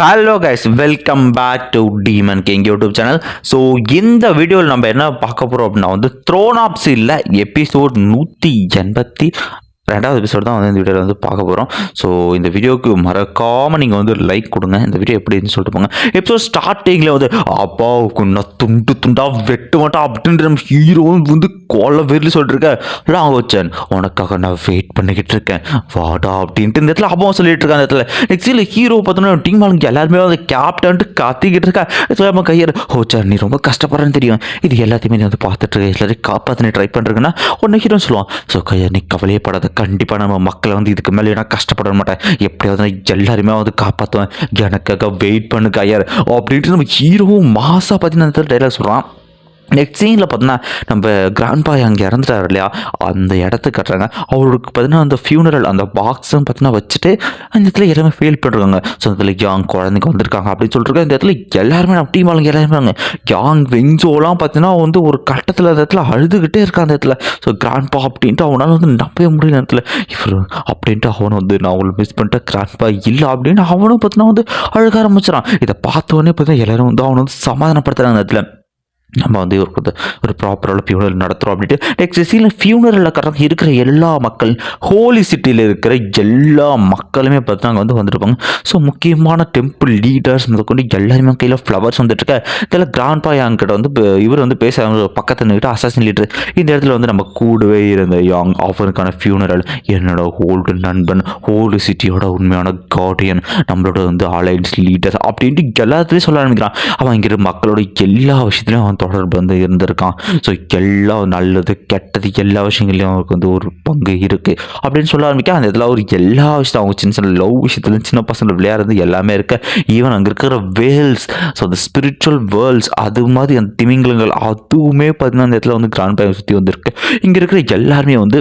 Hello guys welcome back to demon king YouTube channel so இந்த வீடியோவில் நம்ம என்ன பார்க்க போகிறோம் அப்படின்னா வந்து த்ரோன் ஆப்ஸ் இல்லை எபிசோட் நூற்றி எண்பத்தி ரெண்டாவது எபிசோட் தான் வந்து இந்த வீடியோவில் வந்து பார்க்க போகிறோம் ஸோ இந்த வீடியோவுக்கு மறக்காமல் நீங்கள் வந்து லைக் கொடுங்க. இந்த வீடியோ எப்படின்னு சொல்லிட்டு போங்க. எபிசோட் ஸ்டார்டிங்கில் வந்து அப்பாவுக்கு நான் துண்டு துண்டா வெட்டு மாட்டா அப்படின்ற நம்ம ஹீரோவும் வந்து கொல்ல வெறில சொல்லிட்டு இருக்க ராகோச்சன் உனக்காக நான் வெயிட் பண்ணிக்கிட்டு இருக்கேன். வாடா அப்படின்ட்டு இந்த இடத்துல அப்பாவும் சொல்லிட்டு இருக்கேன் அந்த இடத்துல. நெக்ஸ்ட் இல்லை ஹீரோ பார்த்தோன்னா டீம் ஆளுங்க எல்லாருமே வந்து கேப்டன்ட்டு கத்திக்கிட்டு இருக்கா. நம்ம கையர் ஹோச்சன் நீ ரொம்ப கஷ்டப்படுறேன்னு தெரியும். இது எல்லாத்தையுமே நீ வந்து பார்த்துட்டு இருக்க. எல்லாரையும் காப்பாற்ற நீ ட்ரை பண்ணுறேன்னா உடனே ஹீரோன்னு சொல்லுவான். ஸோ கையர் நீ கவலையே படாத கண்டிப்பாக நம்ம மக்களை வந்து இதுக்கு மேலே நான் கஷ்டப்பட மாட்டேன். எப்படியாவது நான் எல்லாருமே வந்து காப்பாற்றுவேன் எனக்காக வெயிட் பண்ணுங்க ஐயர். அப்படின்ட்டு நம்ம ஹீரோவும் மாசா பார்த்தீங்கன்னா டைலாக் சொல்கிறான் நெக்ஸ்ட் சீனில் பார்த்தோன்னா நம்ம பாய் அங்கே இறந்துட்டார் இல்லையா? அந்த இடத்துக்கு கட்டுறாங்க. அவருக்கு பார்த்தீங்கன்னா அந்த ஃபியூனரல் அந்த பாக்ஸும் பார்த்தீங்கன்னா வச்சுட்டு அந்த இடத்துல எல்லாமே ஃபீல் பண்ணுறாங்க ஸோ அதில் யாங் குழந்தைங்க வந்திருக்காங்க அப்படின்னு சொல்லிட்டு இந்த இடத்துல எல்லாருமே நம்ம டீம் ஆளுங்க எல்லாருமே யாங் வெஞ்சோலாம் பார்த்தீங்கன்னா வந்து ஒரு கட்டத்தில் அந்த இடத்துல அழுதுகிட்டே இருக்கா அந்த இடத்துல. ஸோ கிராண்ட் பா அப்படின்ட்டு அவனால் வந்து நம்பவே முடியல இடத்துல. இவர் அப்படின்ட்டு அவன் வந்து நான் அவங்களை மிஸ் பண்ணிட்டேன் கிராண்ட் பா இல்லை அப்படின்னு அவனும் பார்த்தீங்கன்னா வந்து அழுக ஆரம்பிச்சிடான் இதை பார்த்தோன்னே பார்த்தீங்கன்னா எல்லாரும் வந்து அவனை வந்து சமாதானப்படுத்துகிறாங்க அந்த இடத்துல. நம்ம வந்து ஒரு ஒரு ப்ராப்பரான ஃபியூனரல் நடத்துகிறோம் அப்படின்ட்டு. நெக்ஸ்ட் சீனில் ஃபியூனரலில் கரெக்டாக இருக்கிற எல்லா மக்கள் ஹோலி சிட்டியில் இருக்கிற எல்லா மக்களுமே பார்த்து அங்கே வந்து வந்துருப்பாங்க. ஸோ முக்கியமான டெம்பிள் லீடர்ஸ் முதற்கொண்டு எல்லாருமே கையில் ஃப்ளவர்ஸ் வந்துட்டுருக்க இதில் கிராண்ட் பாய் அங்கிட்ட வந்து இவர் வந்து பேச பக்கத்தில் நின்றுட்டு அசாசின் லீடர் இந்த இடத்துல வந்து நம்ம கூடவே இருந்த யாங் அவருக்கான ஃபியூனரல் என்னோட ஓல்டு நண்பன் ஹோலி சிட்டியோட உண்மையான கார்டியன் நம்மளோட வந்து அலைன்ஸ் லீடர் அப்படின்ட்டு எல்லாத்துலேயும் சொல்ல ஆரம்பிக்கிறான். அவன் இங்கே மக்களோட எல்லா விஷயத்துலையும் அவன் தொடர்பு வந்து இருந்திருக்கான். ஸோ எல்லா நல்லது கெட்டது எல்லா விஷயங்கள்லையும் அவருக்கு வந்து ஒரு பங்கு இருக்குது அப்படின்னு சொல்ல ஆரம்பிக்க அந்த இதில் ஒரு எல்லா விஷயத்தையும் அவங்க சின்ன சின்ன லவ் விஷயத்துல சின்ன பசங்க விளையாடுறது எல்லாமே இருக்க. ஈவன் அங்கே இருக்கிற வேல்ஸ் ஸோ அந்த ஸ்பிரிச்சுவல் வேர்ல்ட்ஸ் அது மாதிரி அந்த திமிங்கலங்கள் அதுவுமே பார்த்தீங்கன்னா அந்த இடத்துல வந்து கிராண்ட் பேங்க் சுற்றி வந்திருக்கு. இங்கே இருக்கிற எல்லாருமே வந்து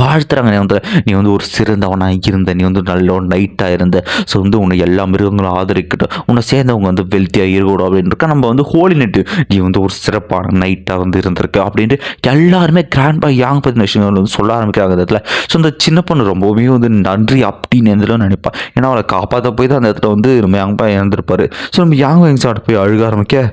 வாழ்த்துறாங்க நீ வந்து. நீ வந்து ஒரு சிறந்தவனாக இருந்த நீ வந்து நல்ல நைட்டாக இருந்த. ஸோ வந்து உன்னை எல்லா மிருகங்களும் ஆதரிக்கட்டும். உன்னை சேர்ந்தவங்க வந்து வெல்த்தியாக இருக்கணும் அப்படின்னு இருக்கா நம்ம வந்து ஹோலி நைட்டு நீ வந்து ஒரு சிறப்பான நைட்டாக வந்து இருந்திருக்கு அப்படின்ட்டு எல்லாருமே கிராண்ட் பை யாங் பற்றின விஷயங்கள் வந்து சொல்ல ஆரம்பிக்கிறாங்க அந்த இடத்துல. ஸோ அந்த சின்ன பொண்ணு ரொம்பவுமே வந்து நன்றி அப்படின்னு எந்த நினைப்பா. ஏன்னா அவளை காப்பாற்ற போய் தான் அந்த இடத்துல வந்து நம்ம யாங் பா இறந்துருப்பாரு. ஸோ நம்ம யாங் வெங்ஸாட்ட போய் அழுக ஆரம்பிக்க.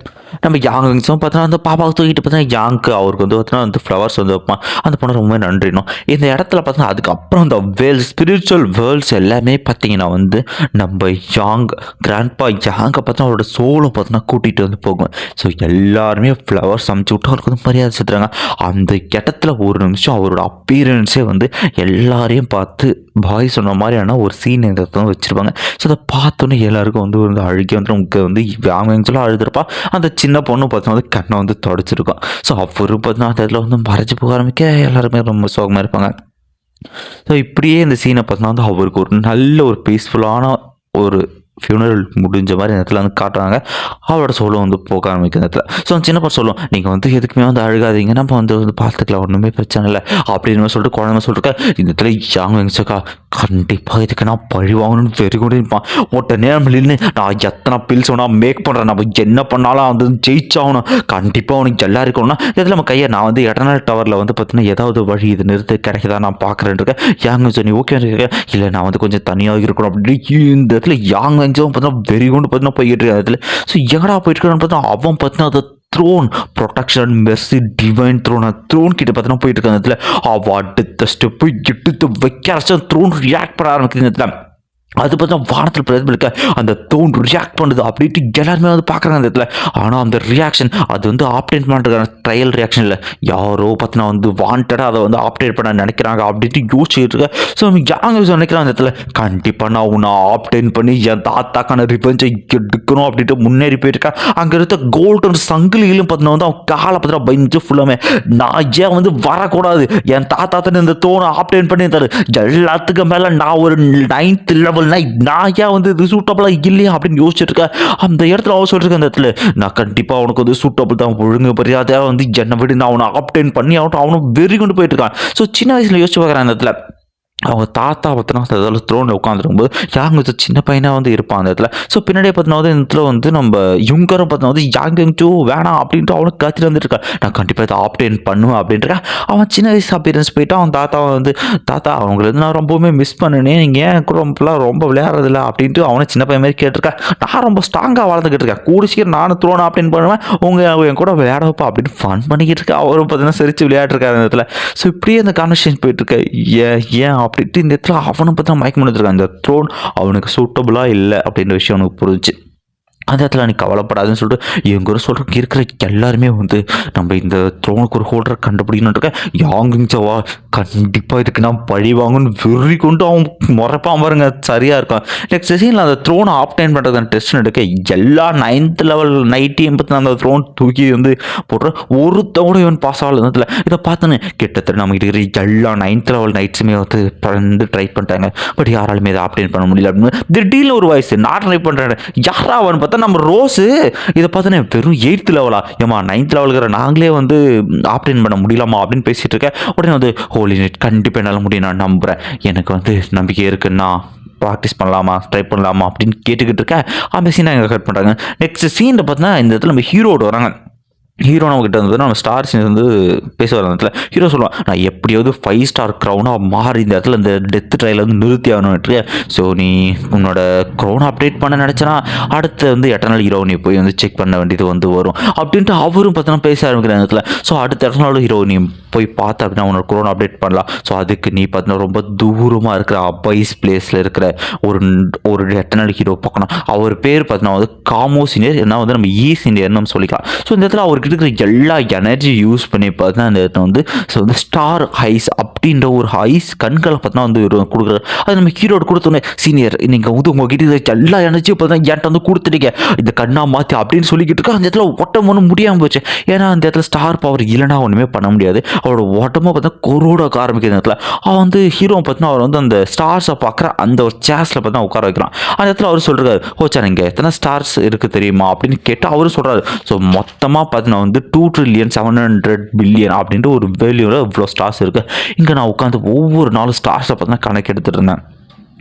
நம்ம யாங் விங்ஸும் பார்த்தோன்னா அந்த பாப்பாவை தூக்கிட்டு பார்த்தா யாங்க்கு அவருக்கு வந்து பார்த்தோன்னா வந்து ஃப்ளவர்ஸ் வந்து வைப்பான். அந்த பொண்ணு ரொம்ப நன்றினும் இந்த இடத்துல பார்த்தோன்னா அதுக்கப்புறம் இந்த வேல் ஸ்பிரிச்சுவல் வேர்ல்ட்ஸ் எல்லாமே பார்த்தீங்கன்னா வந்து நம்ம யாங் கிராண்ட்பா யாங்கை பார்த்தா அவரோட சோலை பார்த்தோன்னா கூட்டிகிட்டு வந்து போகும். ஸோ எல்லாருமே ஃப்ளவர்ஸ் அமைச்சு விட்டு அவருக்கு வந்து மரியாதை செலுத்துறாங்க. அந்த இடத்துல ஒரு நிமிஷம் அவரோட அப்பீரன்ஸே வந்து எல்லாரையும் பார்த்து பாய் சொன்ன மாதிரியான ஒரு சீன் இந்த இடத்துல வச்சுருப்பாங்க. ஸோ அதை பார்த்தோன்னே எல்லாருக்கும் வந்து வந்து அழுகி வந்து உங்களுக்கு வந்து யாங்க சொல்ல அழுதுருப்பா அந்த சின்ன பொண்ணு பார்த்தா வந்து கண்ணை வந்து தொடச்சிருக்கோம். ஸோ அவரு பார்த்தீங்கன்னா அந்த இடத்துல வந்து மறைச்சி போக ஆரம்பிக்க எல்லாருமே ரொம்ப சோகமாக இருப்பாங்க. ஸோ இப்படியே இந்த சீனை பார்த்தோன்னா வந்து அவருக்கு ஒரு நல்ல ஒரு பீஸ்ஃபுல்லான ஒரு ஃபியூனரல் முடிஞ்ச மாதிரி இந்த இடத்துல வந்து காட்டுறாங்க. அவரோட சோளம் வந்து போக ஆரம்பிக்கும் இடத்துல. ஸோ சின்னப்பா சின்ன சொல்லும். நீங்கள் வந்து எதுக்குமே வந்து அழுகாதீங்க. நம்ம வந்து வந்து பார்த்துக்கலாம். ஒன்றுமே பிரச்சனை இல்லை. அப்படின்னு சொல்லிட்டு குழந்தை சொல்லிருக்கா. இந்த இடத்துல யாங்க வெங்கச்சக்கா கண்டிப்பாக இதுக்கு நான் பழி வாங்கணும்னு வெறி நேரம் இல்லைன்னு உடனே நின்று நான் எத்தனை பில்ஸ் ஒன்றா மேக் பண்ணுறேன் நம்ம என்ன பண்ணாலும் வந்து ஜெயிச்சாகணும். கண்டிப்பாக அவனுக்கு எல்லாம் இருக்கணும்னா இதில் நம்ம கையை நான் வந்து எடனல் டவரில் வந்து பார்த்தீங்கன்னா ஏதாவது வழி இது நிறுத்து கிடைக்குதா நான் பார்க்குறேன் இருக்கேன். யாங்க சொன்னி ஓகே இல்லை நான் வந்து கொஞ்சம் தனியாக இருக்கணும் அப்படின்னு. இந்த இடத்துல யாங் வெங்ஸும் பார்த்தீங்கன்னா வெறி கொண்டு பார்த்தீங்கன்னா போய்கிட்டு இருக்க இடத்துல. ஸோ எங்கடா போயிட்டு இருக்கான்னு பார்த்தா அவன் பார்த்தீங்கன்னா அதை throne protection mercy divine throne throne கிட்ட பார்த்தீங்கன்னா போயிட்டு இருக்க இடத்துல அவ அடுத்த ஸ்டெப்பு எடுத்து வைக்க த்ரோன் ரியாக்ட் பண்ண ஆரம்பிக்குது இந்த இடத்துல அது பார்த்தா வானத்தில் பிரதிபலிக்க அந்த தோன் ரியாக்ட் பண்ணுது. அப்படின்ட்டு எல்லாருமே வந்து பார்க்குறாங்க அந்த இடத்துல. ஆனால் அந்த ரியாக்ஷன் அது வந்து ஆப்டேட் பண்ணுறதுக்கான ட்ரையல் ரியாக்ஷன் இல்லை. யாரோ பார்த்தினா வந்து வாண்டடாக அதை வந்து ஆப்டேட் பண்ண நினைக்கிறாங்க அப்படின்ட்டு யோசிச்சுட்டு இருக்க. ஸோ யாங்க நினைக்கிறாங்க அந்த இடத்துல. கண்டிப்பாக நான் உன்னை ஆப்டேட் பண்ணி என் தாத்தாக்கான ரிவெஞ்சை எடுக்கணும் அப்படின்ட்டு முன்னேறி போயிருக்கேன் அங்கே இருக்க கோல்டன் சங்கிலியிலும் பார்த்தினா வந்து அவன் காலை பத்திரம் பயந்து ஃபுல்லாமே நான் ஏன் வந்து வரக்கூடாது? என் தாத்தா தான் இந்த தோனை ஆப்டேட் பண்ணி தரு எல்லாத்துக்கும் மேலே நான் ஒரு நைன்த் லெவல் நைட் நான் ஏன் வந்து இது சூட்டபிளாக இல்லையா? அப்படின்னு யோசிச்சுட்டு இருக்கேன் அந்த இடத்துல அவன் சொல்லிருக்கேன் அந்த இடத்துல நான் கண்டிப்பாக அவனுக்கு வந்து சூட்டபிள் தான் ஒழுங்கு மரியாதையாக வந்து என்னை விட நான் அவனை ஆப்டைன் பண்ணி அவன் அவனும் வெறி கொண்டு போயிட்டு இருக்கான். ஸோ சின்ன வயசில் யோசிச்சு பார்க்குறேன் அந்த இடத்துல. அவங்க தாத்தா பார்த்தோன்னா அந்த இதில் த்ரோனில் உட்காந்துருக்கும்போது யாங் வந்து சின்ன பையனாக வந்து இருப்பான் அந்த இடத்துல? ஸோ பின்னாடியே பார்த்தினா வந்து இந்த இடத்துல வந்து நம்ம யுங்கரும் பார்த்தினா வந்து யாங் யங் டூ வேணாம் அப்படின்ட்டு அவனுக்கு கத்திட்டு வந்துருக்கான் நான் கண்டிப்பாக இதை ஆப்டேன் பண்ணுவேன் அப்படின்ட்டு அவன் சின்ன வயசு அப்பியரன்ஸ் போயிட்டு அவன் தாத்தா வந்து தாத்தா அவங்கள நான் ரொம்பவுமே மிஸ் பண்ணினேன் நீங்கள் ஏன் கூட ரொம்பலாம் ரொம்ப விளையாடுறதில்ல? அப்படின்ட்டு அவனை சின்ன பையன் மாதிரி கேட்டிருக்கா. நான் ரொம்ப ஸ்ட்ராங்காக வளர்ந்துக்கிட்டு இருக்கேன். கூடி சீக்கிரம் நானும் த்ரோன் ஆப்டேன் பண்ணுவேன். உங்கள் என் கூட விளையாட வைப்பா அப்படின்னு ஃபன் பண்ணிக்கிட்டு இருக்கேன் அவரும் பார்த்தீங்கன்னா சிரிச்சு விளையாட்டுருக்காரு அந்த இடத்துல. ஸோ இப்படியே அந்த கான்வர்சேஷன் போயிட்டுருக்கேன் ஏன் ஏன் அப்படின்ட்டு இந்த இடத்துல அவனை பற்றி மயக்கம் பண்ணிருக்கான் இந்த த்ரோன் அவனுக்கு சூட்டபுளாக இல்லை அப்படின்ற விஷயம் அவனுக்கு புரிஞ்சுச்சு. அந்த இடத்துல நீ கவலைப்படாதுன்னு சொல்லிட்டு எங்கள் ஒரு சொல்கிற இருக்கிற எல்லாருமே வந்து நம்ம இந்த த்ரோனுக்கு ஒரு ஹோல்டரை கண்டுபிடிக்கணும்னு இருக்கேன் யாங்கிங் சவா கண்டிப்பாக இதுக்கு நான் பழி வாங்கன்னு வெறி கொண்டு அவன் முறைப்பான் பாருங்க சரியாக இருக்கும் நெக்ஸ்ட் சீனில் அந்த த்ரோனை ஆப்டைன் பண்ணுறதுக்கான டெஸ்ட் எடுக்க எல்லா நைன்த் லெவல் நைன்ட்டி எண்பத்தி அந்த த்ரோன் தூக்கி வந்து போடுற ஒருத்தவங்க இவன் பாஸ் ஆகல இதை பார்த்தோன்னு கிட்டத்தட்ட நம்ம இருக்கிற எல்லா நைன்த் லெவல் நைட்ஸுமே வந்து பிறந்து ட்ரை பண்ணிட்டாங்க. பட் யாராலுமே இதை ஆப்டைன் பண்ண முடியல அப்படின்னு. திடீர்னு ஒரு வயசு நான் ட்ரை பண்ணுறேன் யாரா அவன் பார்த்தா நம்ம ரோஸு இதை பார்த்தோன்னே வெறும் எயித்து லெவலா ஏமா நைன்த் லெவலுக்கிற நாங்களே வந்து ஆப்டைன் பண்ண முடியலாமா அப்படின்னு பேசிகிட்டு இருக்கேன். உடனே வந்து ஹோலி நைட் கண்டிப்பாக என்னால் முடியும் நான் நம்புகிறேன் எனக்கு வந்து நம்பிக்கை இருக்குன்னா ப்ராக்டிஸ் பண்ணலாமா? ட்ரை பண்ணலாமா? அப்படின்னு கேட்டுக்கிட்டு இருக்கேன். அந்த சீனை எங்கே கட் பண்ணுறாங்க நெக்ஸ்ட் சீனில் பார்த்தீங்கன்னா இந்த இடத்துல நம்ம ஹீரோடு வராங்க. ஹீரோ நம்ம கிட்ட வந்து நம்ம ஸ்டார்ஸ் வந்து பேச வர இடத்துல. ஹீரோ சொல்லுவான் நான் எப்படியாவது ஃபைவ் ஸ்டார் க்ரௌனாக மாறி இந்த இடத்துல இந்த டெத் ட்ரையில் வந்து நிறுத்தி ஆகணும்ட்டு ஸோ நீ உன்னோட க்ரௌனை அப்டேட் பண்ண நினச்சனா அடுத்து வந்து எட்டனால் ஹீரோ நீ போய் வந்து செக் பண்ண வேண்டியது வந்து வரும். அப்படின்ட்டு அவரும் பார்த்தோன்னா பேச ஆரம்பிக்கிற இடத்துல. ஸோ அடுத்த எட்டர்னல் ஹீரோ நீ போய் பார்த்த அப்படின்னா உன்னோட க்ரௌன் அப்டேட் பண்ணலாம். ஸோ அதுக்கு நீ பார்த்தீங்கன்னா ரொம்ப தூரமாக இருக்கிற அபைஸ் பிளேஸில் இருக்கிற ஒரு ஒரு எட்டனால் ஹீரோ பார்க்கணும். அவர் பேர் பார்த்தீங்கன்னா வந்து காமோ சீனியர் என்ன வந்து நம்ம ஈ சீனியர்னு நம்ம சொல்லிக்கலாம். ஸோ இந்த இடத்துல அவருக்கு இருக்கிற எல்லா எனர்ஜி யூஸ் பண்ணி பார்த்தா அந்த இடத்த வந்து ஸோ வந்து ஸ்டார் ஐஸ் அப்படின்ற ஒரு ஐஸ் கண்களை பார்த்தா வந்து கொடுக்குறாரு. அது நம்ம ஹீரோடு கொடுத்தோன்னே சீனியர் நீங்கள் வந்து உங்ககிட்ட இருக்க எல்லா எனர்ஜியும் தான் என்கிட்ட வந்து கொடுத்துட்டீங்க. இந்த கண்ணா மாற்றி அப்படின்னு சொல்லிக்கிட்டு இருக்கா. அந்த இடத்துல ஒட்டம் ஒன்றும் முடியாமல் போச்சு. ஏன்னா அந்த இடத்துல ஸ்டார் பவர் இல்லைனா ஒன்றுமே பண்ண முடியாது. அவரோட உடம்பு பார்த்தா கொரோடாக்க ஆரம்பிக்கிற இடத்துல. அவன் வந்து ஹீரோ பார்த்தீங்கன்னா அவர் வந்து அந்த ஸ்டார்ஸை பார்க்குற அந்த ஒரு சேர்ஸில் பார்த்தா உட்கார வைக்கிறான். அந்த இடத்துல அவர் சொல்கிறாரு ஓச்சா நீங்கள் எத்தனை ஸ்டார்ஸ் இருக்குது தெரியுமா? அப்படின்னு கேட்டு அவரும் சொல்கிறாரு ஸோ மொத்தமாக பார்த்தீங்கன்னா வந்து two trillion seven hundred billion அப்படின்ற ஒரு வேல்யூவில் இவ்வளோ ஸ்டார்ஸ் இருக்குது இங்கே நான் உட்காந்து ஒவ்வொரு நாளும் ஸ்டார்ஸை பார்த்தா கணக்கு எடுத்துகிட்டு இருந்தேன்.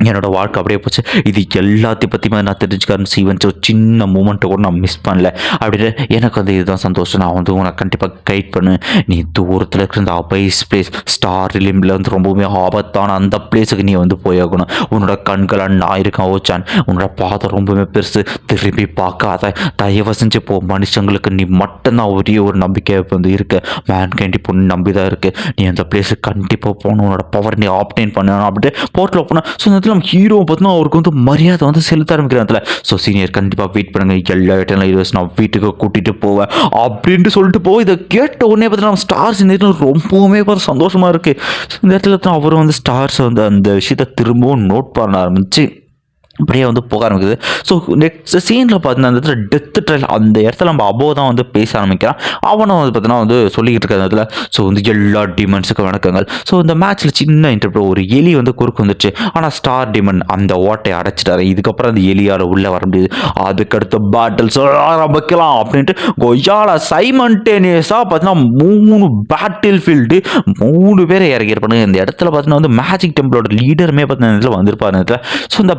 என்னோடய வாழ்க்கை அப்படியே போச்சு. இது எல்லாத்தையும் பற்றியுமே நான் தெரிஞ்சுக்காரன் சீவன் ஒரு சின்ன மூமெண்ட்டை கூட நான் மிஸ் பண்ணல. அப்படின்னு எனக்கு வந்து இதுதான் சந்தோஷம். நான் வந்து உனக்கு கண்டிப்பாக கைட் பண்ணு. நீ தூரத்தில் இருக்கிற இந்த அபைஸ் பிளேஸ் ஸ்டார் லிம்பில் வந்து ரொம்பவுமே ஆபத்தான அந்த பிளேஸுக்கு நீ வந்து போயாகணும். உன்னோட கண்களாக நான் இருக்கேன் ஓச்சான். உன்னோட பாதை ரொம்பவுமே பெருசு. திரும்பி பார்க்காத தயவு செஞ்சு போ. மனுஷங்களுக்கு நீ மட்டும்தான் ஒரே ஒரு நம்பிக்கை வந்து இருக்கு. மேன் கேண்டி பொண்ணு நம்பி தான் இருக்கு. நீ அந்த பிளேஸுக்கு கண்டிப்பாக போகணும். உன்னோட பவர் நீ ஆப்டைன் பண்ணணும். அப்படின்ட்டு போர்ட்டில் போனால் ஸோ இடத்துல நம்ம ஹீரோ பார்த்தீங்கன்னா அவருக்கு வந்து மரியாதை வந்து செலுத்த ஆரம்பிக்கிற இடத்துல. ஸோ சீனியர் கண்டிப்பாக வெயிட் பண்ணுங்க. எல்லா இடத்துல ஹீரோஸ் நான் வீட்டுக்கு கூட்டிகிட்டு போவேன் அப்படின்ட்டு சொல்லிட்டு போய் இதை கேட்ட உடனே பார்த்தீங்கன்னா நம்ம ஸ்டார்ஸ் இந்த இடத்துல ரொம்பவுமே பார்த்து சந்தோஷமாக இருக்குது இந்த இடத்துல தான் அவரும் வந்து ஸ்டார்ஸ் வந்து அந்த விஷயத்தை திரும்பவும் நோட் பண்ண ஆரம்பிச்சு அப்படியே வந்து போக ஆரம்பிக்குது. ஸோ நெக்ஸ்ட் சீனில் பார்த்தீங்கன்னா அந்த இடத்துல டெத் ட்ரையல் அந்த இடத்துல நம்ம அபோ தான் வந்து பேச ஆரம்பிக்கிறான். அவனும் வந்து பார்த்தீங்கன்னா வந்து சொல்லிக்கிட்டு இருக்க இடத்துல. ஸோ வந்து எல்லா டிமன்ஸுக்கும் வணக்கங்கள். ஸோ இந்த மேட்ச்சில் சின்ன இன்டர்வியூ ஒரு எலி வந்து குறுக்கு வந்துச்சு ஆனால் ஸ்டார் டிமன் அந்த ஓட்டை அடைச்சிட்டாரு. இதுக்கப்புறம் அந்த எலியால் உள்ளே வர முடியுது. அதுக்கடுத்த பேட்டில்ஸ் ஆரம்பிக்கலாம் அப்படின்ட்டு கொய்யால சைமன்டேனியஸாக பார்த்தீங்கன்னா மூணு பேட்டில் ஃபீல்டு மூணு பேரை இறங்கியிருப்பாங்க இந்த இடத்துல பார்த்தீங்கன்னா வந்து மேஜிக் டெம்பிளோட லீடருமே பார்த்தீங்கன்னா இடத்துல வந்திருப்பாரு இடத்துல. ஸோ இந்த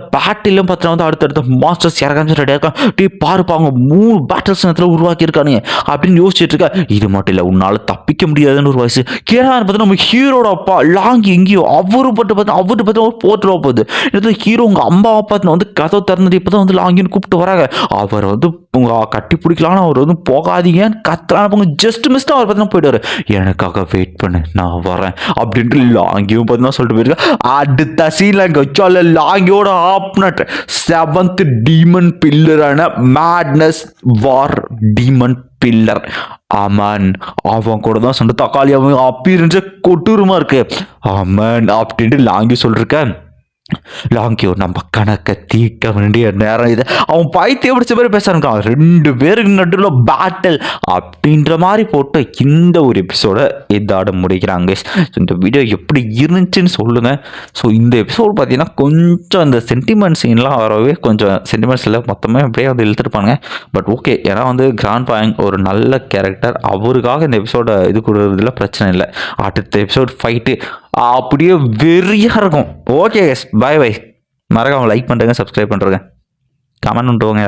பேட்டிலும் பார்த்தீங்கன்னா வந்து அடுத்தடுத்த மாஸ்டர்ஸ் இறக்காம ரெடியாக இருக்கான். டீ பாருப்பா அவங்க மூணு பேட்டில்ஸ் நேரத்தில் உருவாக்கியிருக்கானுங்க. அப்படின்னு யோசிச்சுட்டு இருக்கா. இது மட்டும் இல்லை உன்னால் தப்பிக்க முடியாதுன்னு ஒரு வயசு. கேரளா பார்த்தா நம்ம ஹீரோட அப்பா. லாங்கி எங்கேயோ அவரு பட்டு பார்த்தா அவரு பார்த்தா ஒரு போட்டுருவா போகுது. இடத்துல ஹீரோ உங்கள் அம்மாவை பார்த்து வந்து கதை திறந்துட்டு இப்போ தான் வந்து லாங்கின்னு கூப்பிட்டு வராங்க. அவர் வந்து உங்களை கட்டி பிடிக்கலான்னு அவர் வந்து போகாதீங்கன்னு கத்துறான்னு போங்க ஜஸ்ட் மிஸ்ட்டு அவர் பார்த்தீங்கன்னா போயிடுவாரு. எனக்காக வெயிட் பண்ணு நான் வரேன். அப்படின்ட்டு லாங்கியும் பார்த்தீங்கன்னா சொல்லிட்டு போயிருக்கேன் அடுத்த சீனில் இங்கே வச்சால லாங்கியோட ஆப்னட் seventh demon பில்லரான madness war demon pillar Amon அவன் கூட தான் சொன்ன தக்காளி அவன் அப்பீரன்ஸே கொட்டூரமா இருக்கு. அமன் அப்படின்ட்டு லாங்கி சொல்லிருக்கேன் லாங்கியோ நம்ம கணக்கை தீர்க்க வேண்டிய நேரம் இது. அவன் பைத்திய பிடிச்ச மாதிரி பேசுறான் ரெண்டு பேருக்கு நடுவில் பேட்டில் அப்படின்ற மாதிரி போட்டு இந்த ஒரு எபிசோடை இதோட முடிக்கிறாங்க இந்த வீடியோ எப்படி இருந்துச்சுன்னு சொல்லுங்கள் ஸோ இந்த எபிசோடு பார்த்தீங்கன்னா கொஞ்சம் அந்த சென்டிமெண்ட் சீன்லாம் வரவே கொஞ்சம் சென்டிமெண்ட்ஸ் இல்லை. மொத்தமே அப்படியே வந்து இழுத்துருப்பாங்க பட் ஓகே ஏன்னா வந்து கிராண்ட் பாயிங் ஒரு நல்ல கேரக்டர் அவருக்காக இந்த எபிசோட இது கொடுக்குறதுல பிரச்சனை இல்லை. அடுத்த எபிசோட் ஃபைட்டு அப்படியே வெறியாக இருக்கும். ஓகே எஸ் பை பை மறக்காம லைக் பண்ணுறேங்க சப்ஸ்கிரைப் பண்ணுறேங்க கமெண்ட் பண்ணுவோங்க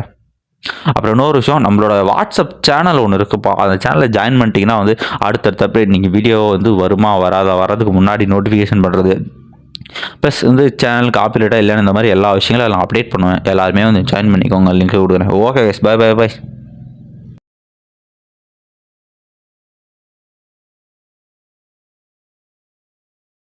அப்புறம் இன்னொரு விஷயம் நம்மளோட வாட்ஸ்அப் சேனல் ஒன்று இருக்குப்பா. அந்த சேனலில் ஜாயின் பண்ணிட்டீங்கன்னா வந்து அடுத்தடுத்த அப்டேட் நீங்கள் வீடியோ வந்து வருமா வராதா வரதுக்கு முன்னாடி நோட்டிஃபிகேஷன் பண்ணுறது ப்ளஸ் வந்து சேனல் காப்பிலேட்டாக இல்லைன்னு இந்த மாதிரி எல்லா விஷயங்களும் நான் அப்டேட் பண்ணுவேன். எல்லாருமே வந்து ஜாயின் பண்ணிக்கோங்க லிங்க் கொடுக்குறேன். Okay bye bye by